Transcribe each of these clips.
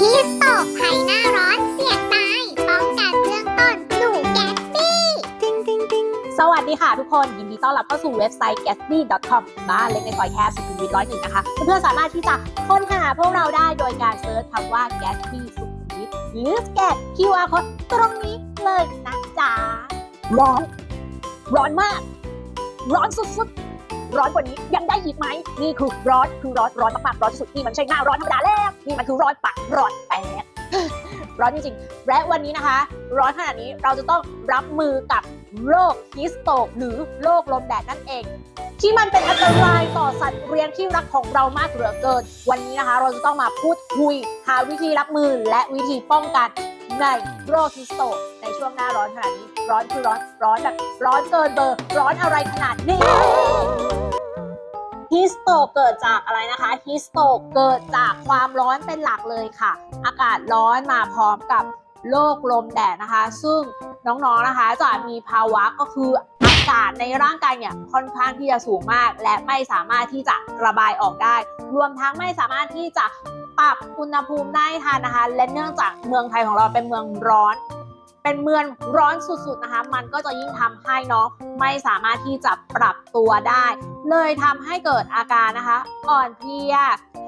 ฮีสโตกภัยหน้าร้อนเสี่ยงตาย ป้องกันเบื้องต้นหนูแก๊สบี้สวัสดีค่ะทุกคน ยินดีต้อนรับเข้าสู่เว็บไซต์ gatsby.com บ้านเล็กในซอยแคบสุขุมวิทร้อยหนึ่งนะคะ เพื่อนๆสามารถที่จะค้นหาพวกเราได้โดยการเซิร์ชคำว่า gatsby สุขุมวิทหรือแกน QR code ตรงนี้เลยนะจ๊ะ ร้อน ร้อนมาก ร้อนสุดๆ ร้อนกว่านี้ยังได้อีกไหม นี่คือร้อนคือร้อนร้อนมากๆร้อนสุดนี่มันไม่ใช่หน้าร้อนธรรมดาแล้ว นี่มันคือร้อนปากร้อนแปดร้อนจริงๆ และวันนี้นะคะ ร้อนขนาดนี้เราจะต้องรับมือกับโรคฮิสโตกหรือโรคลมแดดนั่นเอง ที่มันเป็นอันตรายต่อสัตว์เลี้ยงที่รักของเรามากเหลือเกิน วันนี้นะคะ เราจะต้องมาพูดคุย หาวิธีรับมือและวิธีป้องกันในโรคฮิสโตกในช่วงหน้าร้อนขนาดนี้ ร้อนคือร้อนร้อนแบบร้อนเกินเบอร์ ร้อนอะไรขนาดนี้ ฮิสโตกเกิดจากอะไรนะคะฮิสโตกเกิดจากความร้อนเป็นหลักเลยค่ะ อากาศร้อนมาพร้อมกับโรคลมแดดนะคะ ซึ่งน้องๆนะคะจะมีภาวะก็คืออากาศในร่างกายเนี่ยค่อนข้างที่จะสูงมาก และไม่สามารถที่จะระบายออกได้ รวมทั้งไม่สามารถที่จะปรับอุณหภูมิได้ทันนะคะ และเนื่องจากเมืองไทยของเราเป็นเมืองร้อน เป็นเมืองร้อนสุดๆนะคะ มันก็จะยิ่งทำให้น้องไม่สามารถที่จะปรับตัวได้ เลยทำให้เกิดอาการนะคะ อ่อนเพลีย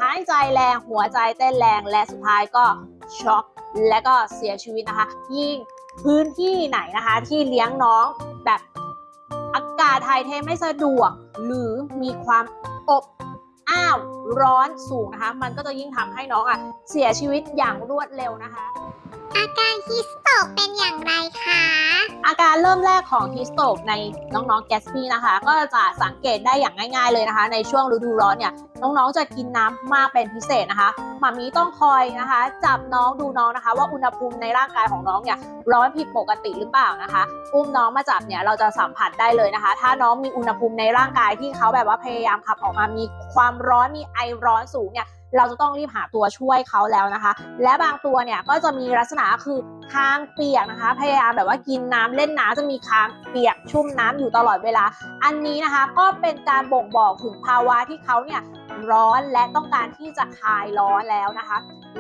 หายใจแรงหัวใจเต้นแรงและสุดท้ายก็ช็อกและก็เสียชีวิตนะคะ ยิ่งพื้นที่ไหนนะคะ ที่เลี้ยงน้องแบบอากาศถ่ายเทไม่สะดวก หรือมีความอบอ้าวร้อนสูงนะคะ มันก็จะยิ่งทำให้น้องอะเสียชีวิตอย่างรวดเร็วนะคะ อาการฮีสโตกเป็นอย่างไรคะ อาการเริ่มแรกของฮิสโตกในน้องๆแกสปี้นะคะ ก็จะสังเกตได้อย่างง่าย ๆเลยนะคะ ในช่วงฤดูร้อนเนี่ยน้องๆจะกินน้ำมากเป็นพิเศษนะคะหมามีต้องคอยนะคะ จับน้องดูน้องนะคะ ว่าอุณหภูมิในร่างกายของน้องเนี่ยร้อนผิดปกติหรือเปล่านะคะอุ้มน้องมาจับเนี่ยเราจะสัมผัสได้เลยนะคะ ถ้าน้องมีอุณหภูมิในร่างกายที่เขาแบบว่าพยายามขับออกมามีความร้อนมีไอร้อนสูงเนี่ย เราจะต้องรีบหาตัวช่วยเขาแล้วนะคะ และบางตัวเนี่ยก็จะมีลักษณะคือคางเปียกนะคะ พยายามแบบว่ากินน้ำเล่นน้ำจะมีคางเปียกชุ่มน้ำอยู่ตลอดเวลา อันนี้นะคะก็เป็นการบ่งบอกถึงภาวะที่เขาเนี่ยร้อนและต้องการที่จะคลายร้อนแล้วนะคะ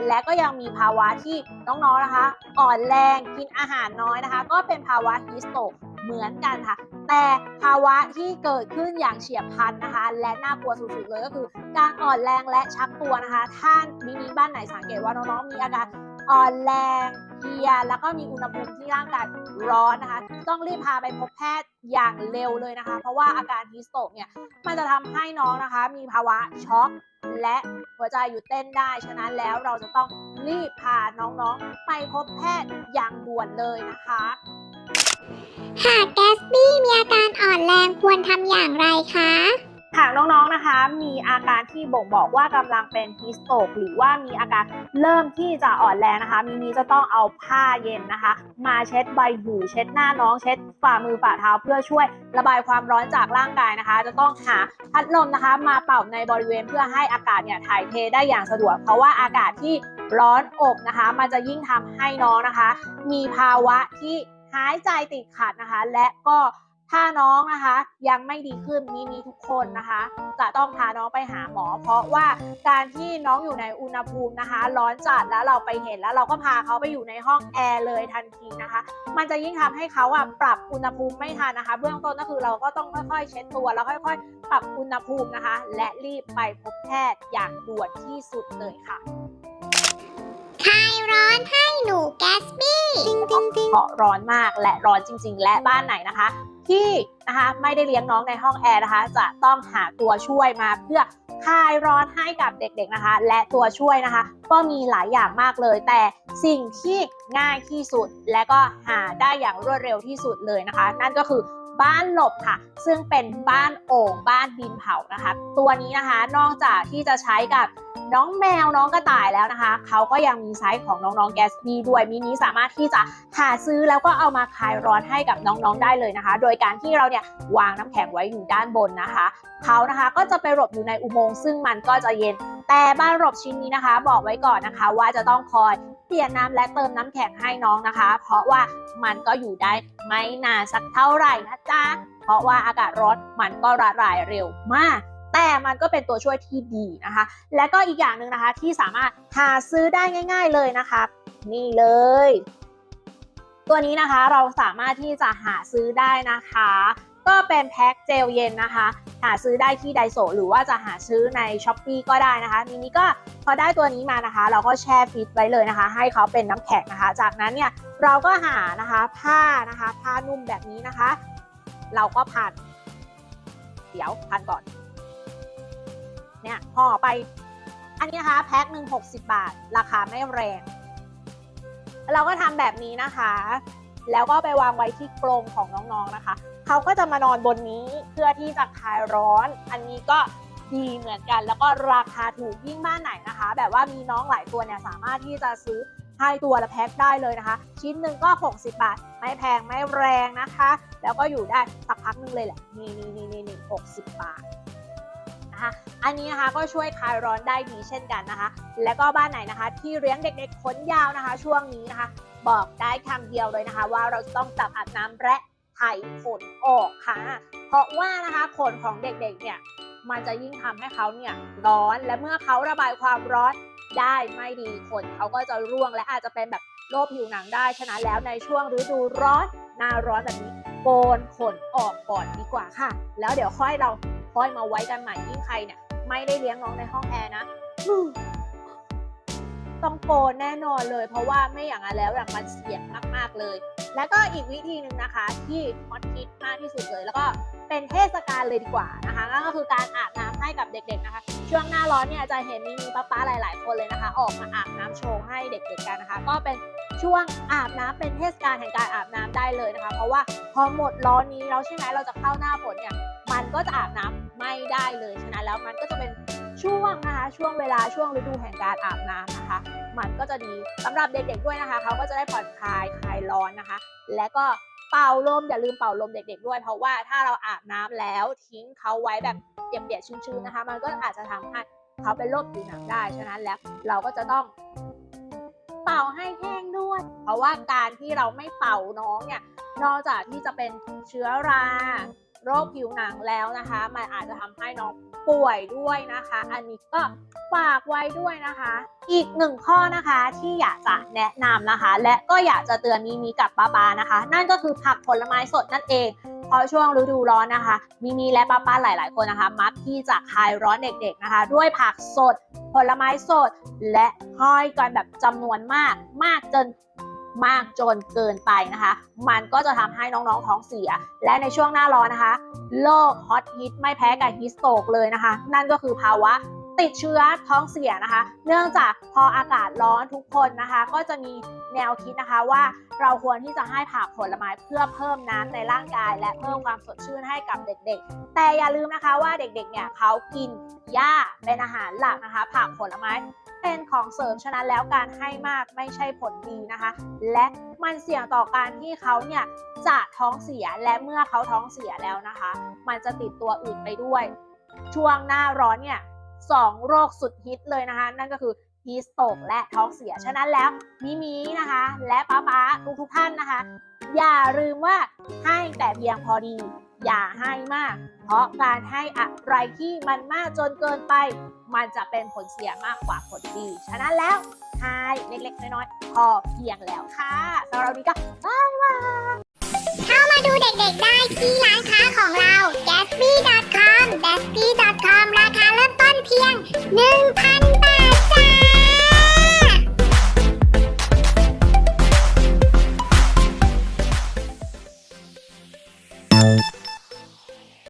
และก็ยังมีภาวะที่น้องๆนะคะ อ่อนแรงกินอาหารน้อยนะคะ ก็เป็นภาวะฮิสโต เหมือนกันค่ะ แต่ภาวะที่เกิดขึ้นอย่างเฉียบพลันนะคะ และน่ากลัวสุดๆเลยก็คือ การอ่อนแรงและชักตัวนะคะ ถ้ามินิบ้านไหนสังเกตว่าน้องๆมีอาการอ่อนแรงเพลียแล้วก็มีอุณหภูมิที่ร่างกายร้อนนะคะ ต้องรีบพาไปพบแพทย์อย่างเร็วเลยนะคะ เพราะว่าอาการฮิสโตกเนี่ยมันจะทำให้น้องนะคะ มีภาวะช็อกและหัวใจหยุดเต้นได้ ฉะนั้นแล้วเราจะต้องรีบพาน้องๆ ไปพบแพทย์อย่างด่วนเลยนะคะ หากแก๊สบี้มีอาการอ่อนแรงควรทำอย่างไรคะ หากน้องๆ นะคะ มีอาการที่บ่งบอกว่ากำลังเป็นฮิสโตกหรือว่ามีอาการเริ่มที่จะอ่อนแรงนะคะ มีมีจะต้องเอาผ้าเย็นนะคะ มาเช็ดใบหูเช็ดหน้าน้องเช็ดฝ่ามือฝ่าเท้าเพื่อช่วยระบายความร้อนจากร่างกายนะคะ จะต้องหาพัดลมนะคะ มาเป่าในบริเวณเพื่อให้อากาศเนี่ยถ่ายเทได้อย่างสะดวก เพราะว่าอากาศที่ร้อนอบนะคะ มันจะยิ่งทำให้น้องนะคะ มีภาวะที่ หายใจติดขัดนะคะ และก็ถ้าน้องนะคะยังไม่ดีขึ้นมีมีทุกคนนะคะ จะต้องพาน้องไปหาหมอ เพราะว่าการที่น้องอยู่ในอุณหภูมินะคะ ร้อนจัดแล้วเราไปเห็นแล้วเราก็พาเขาไปอยู่ในห้องแอร์เลยทันทีนะคะ มันจะยิ่งทำให้เขาอะปรับอุณหภูมิไม่ทันนะคะ เบื้องต้นก็คือเราก็ต้องค่อยๆ เช็ดตัวแล้วค่อย ๆ ปรับอุณหภูมินะคะ และรีบไปพบแพทย์อย่างด่วนที่สุดเลยค่ะ ห้หนูแกสบี้ติงติงติงเพราะร้อนมากและร้อนจริง ๆ และบ้านไหนนะคะ ที่นะคะไม่ได้เลี้ยงน้องในห้องแอร์นะคะ จะต้องหาตัวช่วยมาเพื่อคลายร้อนให้กับเด็กๆนะคะ และตัวช่วยนะคะ ก็มีหลายอย่างมากเลย แต่สิ่งที่ง่ายที่สุด และก็หาได้อย่างรวดเร็วที่สุดเลยนะคะ นั่นก็คือบ้านหลบค่ะ ซึ่งเป็นบ้านโอ่งบ้านดินเผานะคะ ตัวนี้นะคะนอกจากที่จะใช้กับ น้องแมวน้องกระต่ายแล้วนะคะ เขาก็ยังมีไซส์ของน้องๆแกสบีด้วยมินิสามารถที่จะหาซื้อแล้วก็เอามาคลายร้อนให้กับน้องๆได้เลยนะคะ โดยการที่เราเนี่ยวางน้ำแข็งไว้อยู่ด้านบนนะคะ เขานะคะก็จะไปหลบอยู่ในอุโมงค์ซึ่งมันก็จะเย็น แต่บ้านหลบชิ้นนี้นะคะ บอกไว้ก่อนนะคะ ว่าจะต้องคอยเปลี่ยนน้ำและเติมน้ำแข็งให้น้องนะคะ เพราะว่ามันก็อยู่ได้ไม่นานสักเท่าไหร่นะจ๊ะเพราะว่าอากาศร้อนมันก็ระลายเร็วมาก แต่มันก็เป็นตัวช่วยที่ดีนะคะ และก็อีกอย่างหนึ่งนะคะที่สามารถหาซื้อได้ง่าย ๆเลยนะคะ นี่เลย ตัวนี้นะคะเราสามารถที่จะหาซื้อได้นะคะ ก็เป็นแพ็คเจลเย็นนะคะ หาซื้อได้ที่ไดโซหรือว่าจะหาซื้อใน s h อ p e e ก็ได้นะคะทีนี้ก็พอได้ตัวนี้มานะคะ เราก็แช่ฟิตไว้เลยนะคะ ให้เขาเป็นน้ำแข็งนะคะ จากนั้นเนี่ยเราก็หานะคะผ้านะคะ ผ้านุ่มแบบนี้นะคะ เราก็พันเดี๋ยวพันก่อน เนี่ยห่อไป อันนี้นะคะแพ็คหนึ่งหกสิบาท ราคาไม่แรง เราก็ทำแบบนี้นะคะ แล้วก็ไปวางไว้ที่กรงของน้องๆนะคะ เขาก็จะมานอนบนนี้เพื่อที่จะคลายร้อน อันนี้ก็ดีเหมือนกัน แล้วก็ราคาถูกยิ่งบ้านไหนนะคะ แบบว่ามีน้องหลายตัวเนี่ยสามารถที่จะซื้อให้ตัวละแพ็คได้เลยนะคะ ชิ้นหนึ่งก็ 60 บาท ไม่แพงไม่แรงนะคะ แล้วก็อยู่ได้สักพักหนึงเลยแหละ นี่นี่นี่นี่หกสิบบาท นะคะ อันนี้นะคะก็ช่วยคลายร้อนได้ดีเช่นกันนะคะ แล้วก็บ้านไหนนะคะ ที่เลี้ยงเด็กๆขนยาวนะคะ ช่วงนี้นะคะ บอกได้คำเดียวเลยนะคะ ว่าเราต้องจับอาบน้ำและไถ่ขนออกค่ะ เพราะว่านะคะขนของเด็กๆเนี่ยมันจะยิ่งทำให้เขาเนี่ยร้อนและเมื่อเขาระบายความร้อนได้ไม่ดีขนเขาก็จะร่วงและอาจจะเป็นแบบโรคผิวหนังได้ฉะนั้นแล้วในช่วงฤดูร้อนหน้าร้อนแบบนี้โกนขนออกก่อนดีกว่าค่ะ แล้วเดี๋ยวค่อยเรา ค่อยมาไว้กันใหม่ยิ่งใครเนี่ย ไม่ได้เลี้ยงน้องในห้องแอร์นะต้องโกนแน่นอนเลย เพราะว่าไม่อย่างนั้นแล้วมันเสี่ยงมาก ๆ เลย แล้วก็อีกวิธีหนึ่งนะคะ ที่ฮอตฮิตมากที่สุดเลย แล้วก็เป็นเทศกาลเลยดีกว่านะคะนั่นก็คือการอาบน้ำให้กับเด็ก ๆนะคะ ช่วงหน้าร้อนเนี่ยจะเห็นมีป้าป้าๆหลาย ๆ คนเลยนะคะ ออกมาอาบน้ำโชว์ให้เด็ก ๆ กันนะคะ ก็เป็น ช่วงอาบน้ำเป็นเทศกาลแห่งการอาบน้ำได้เลยนะคะ เพราะว่าพอหมดร้อนนี้แล้วใช่ไหมเราจะเข้าหน้าฝนเนี่ยมันก็จะอาบน้ำไม่ได้เลยฉะนั้นแล้วมันก็จะเป็นช่วงนะคะช่วงเวลาช่วงฤดูแห่งการอาบน้ำนะคะ มันก็จะดีสำหรับเด็กๆด้วยนะคะเขาก็จะได้ผ่อนคลายคลายร้อนนะคะ และก็เป่าลมอย่าลืมเป่าลมเด็กๆด้วย เพราะว่าถ้าเราอาบน้ำแล้วทิ้งเขาไว้แบบเปียกๆชื้นๆนะคะ มันก็อาจจะทำให้เขาเป็นโรคผิวหนังได้ฉะนั้นแล้วเราก็จะต้อง เป่าให้แห้งด้วย เพราะว่าการที่เราไม่เป่าน้องเนี่ยนอกจากที่จะเป็นเชื้อรา โรคผิวหนังแล้วนะคะ มันอาจจะทำให้น้องป่วยด้วยนะคะ อันนี้ก็ฝากไว้ด้วยนะคะ อีกหนึ่งข้อนะคะที่อยากจะแนะนำนะคะ และก็อยากจะเตือนมีมีกับป้าปานะคะ นั่นก็คือผักผลไม้สดนั่นเองเพราะช่วงฤดูร้อนนะคะ มีมีและป้าป้าหลาย ๆ คนนะคะ มักที่จะคลายร้อนเด็ก ๆ นะคะ ด้วยผักสด ผลไม้สด และห้อยกันแบบจำนวนมาก มากจน มากจนเกินไปนะคะ มันก็จะทำให้น้องๆท้องเสีย และในช่วงหน้าร้อนนะคะ โรคฮอตฮิตไม่แพ้กับฮิสโตกเลยนะคะ นั่นก็คือภาวะติดเชื้อท้องเสียนะคะ เนื่องจากพออากาศร้อนทุกคนนะคะ ก็จะมีแนวคิดนะคะว่าเราควรที่จะให้ผักผลไม้เพื่อเพิ่มน้ำในร่างกาย และเพิ่มความสดชื่นให้กับเด็กๆ แต่อย่าลืมนะคะว่าเด็กๆเนี่ยเขากินหญ้าเป็นอาหารหลักนะคะ ผักผลไม้ เป็นของเสริมฉะนั้นแล้วการให้มากไม่ใช่ผลดีนะคะ และมันเสี่ยงต่อการที่เขาเนี่ยจะท้องเสียและเมื่อเขาท้องเสียแล้วนะคะ มันจะติดตัวอื่นไปด้วย ช่วงหน้าร้อนเนี่ยสองโรคสุดฮิตเลยนะคะ นั่นก็คือฮีสโตกและท้องเสีย ฉะนั้นแล้วมีมีนะคะ และป้าป้าทุกทุกท่านนะคะ อย่าลืมว่าให้แต่เพียงพอดี อย่าให้มาก เพราะการให้อะไรที่มันมากจนเกินไป มันจะเป็นผลเสียมากกว่าผลดี ฉะนั้นแล้วให้เล็กๆ น้อยๆ พอเพียงแล้วค่ะสำหรับวันนี้ก็บายบายเข้ามาดูเด็กๆได้